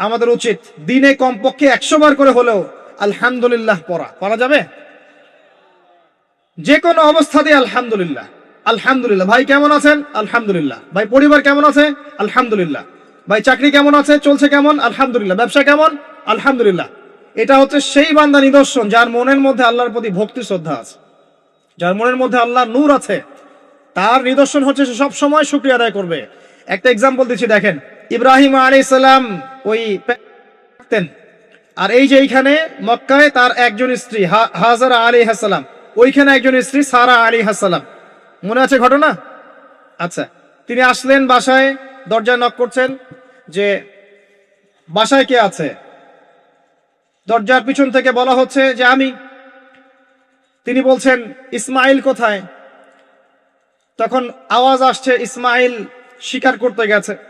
আমাদের উচিত দিনে কমপক্ষে একশো বার করে হলেও আলহামদুলিল্লাহ পড়া। পড়া যাবে? যে কোনো অবস্থাতে আলহামদুলিল্লাহ। আলহামদুলিল্লাহ। ভাই কেমন আছেন? আলহামদুলিল্লাহ। ভাই পরিবার কেমন আছে? আলহামদুলিল্লাহ। ভাই চাকরি কেমন আছে? চলছে কেমন? আলহামদুলিল্লাহ। ব্যবসা কেমন? আলহামদুলিল্লাহ। এটা হচ্ছে সেই বান্দা নিদর্শন যার মনের মধ্যে আল্লাহর প্রতি ভক্তি শ্রদ্ধা আছে। যার মনের মধ্যে আল্লাহর নূর আছে। তার নিদর্শন হচ্ছে সে সব সময় শুক্রিয়া আদায় করবে। একটা এক্সাম্পল দিচ্ছি, দেখেন। ইব্রাহিম আলী সালাম ওই থাকতেন আর এই যে এইখানে মক্কায় তার একজন স্ত্রী হাজারা আলী হাসালাম ওইখানে একজন স্ত্রী, সারা আলী হাসালাম মনে আছে ঘটনা? আচ্ছা তিনি আসলেন বাসায়, দরজায় নক করছেন যে, বাসায় কে আছে? দরজার পিছন থেকে বলা হচ্ছে যে, আমি। তিনি বলছেন, ইসমাইল কোথায়? তখন আওয়াজ আসছে, ইসমাইল শিকার করতে গেছে।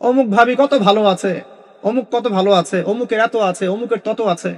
অমুক ভাবি কত ভালো আছে, অমুক কত ভালো আছে, অমুকের এত আছে, অমুকের তত আছে।